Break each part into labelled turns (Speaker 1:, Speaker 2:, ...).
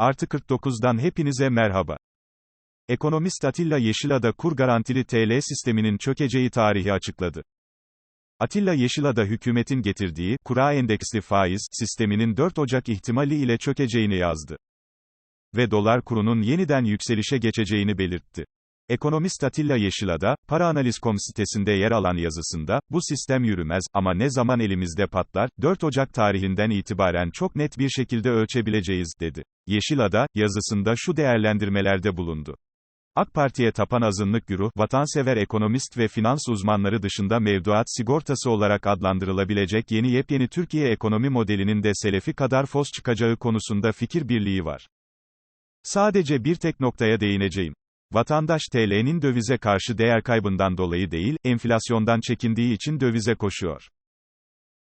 Speaker 1: Artı 49'dan hepinize merhaba. Ekonomist Atilla Yeşilada kur garantili TL sisteminin çökeceği tarihi açıkladı. Atilla Yeşilada hükümetin getirdiği, kura endeksli faiz, sisteminin 4 Ocak ihtimali ile çökeceğini yazdı. Ve dolar kurunun yeniden yükselişe geçeceğini belirtti. Ekonomist Atilla Yeşilada, Paraanaliz.com sitesinde yer alan yazısında, bu sistem yürümez, ama ne zaman elimizde patlar, 4 Ocak tarihinden itibaren çok net bir şekilde ölçebileceğiz, dedi. Yeşilada, yazısında şu değerlendirmelerde bulundu. AK Parti'ye tapan azınlık güruh, vatansever ekonomist ve finans uzmanları dışında mevduat sigortası olarak adlandırılabilecek yeni yepyeni Türkiye ekonomi modelinin de selefi kadar fos çıkacağı konusunda fikir birliği var. Sadece bir tek noktaya değineceğim. Vatandaş TL'nin dövize karşı değer kaybından dolayı değil, enflasyondan çekindiği için dövize koşuyor.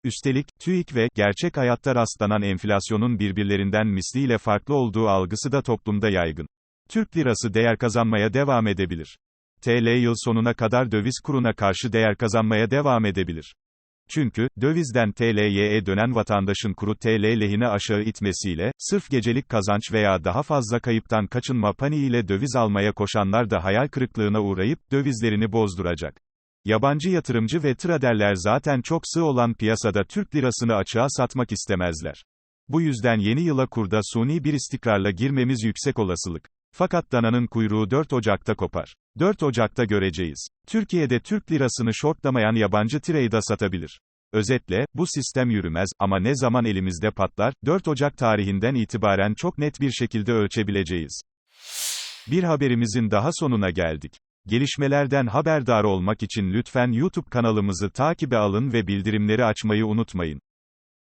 Speaker 1: Üstelik, TÜİK ve gerçek hayatta rastlanan enflasyonun birbirlerinden misliyle farklı olduğu algısı da toplumda yaygın. Türk lirası değer kazanmaya devam edebilir. TL yıl sonuna kadar döviz kuruna karşı değer kazanmaya devam edebilir. Çünkü, dövizden TL'ye dönen vatandaşın kuru TL lehine aşağı itmesiyle, sırf gecelik kazanç veya daha fazla kayıptan kaçınma paniğiyle döviz almaya koşanlar da hayal kırıklığına uğrayıp, dövizlerini bozduracak. Yabancı yatırımcı ve traderler zaten çok sığ olan piyasada Türk lirasını açığa satmak istemezler. Bu yüzden yeni yıla kurda suni bir istikrarla girmemiz yüksek olasılık. Fakat dananın kuyruğu 4 Ocak'ta kopar. 4 Ocak'ta göreceğiz. Türkiye'de Türk lirasını shortlamayan yabancı trade'a satabilir. Özetle, bu sistem yürümez, ama ne zaman elimizde patlar, 4 Ocak tarihinden itibaren çok net bir şekilde ölçebileceğiz. Bir haberimizin daha sonuna geldik. Gelişmelerden haberdar olmak için lütfen YouTube kanalımızı takibe alın ve bildirimleri açmayı unutmayın.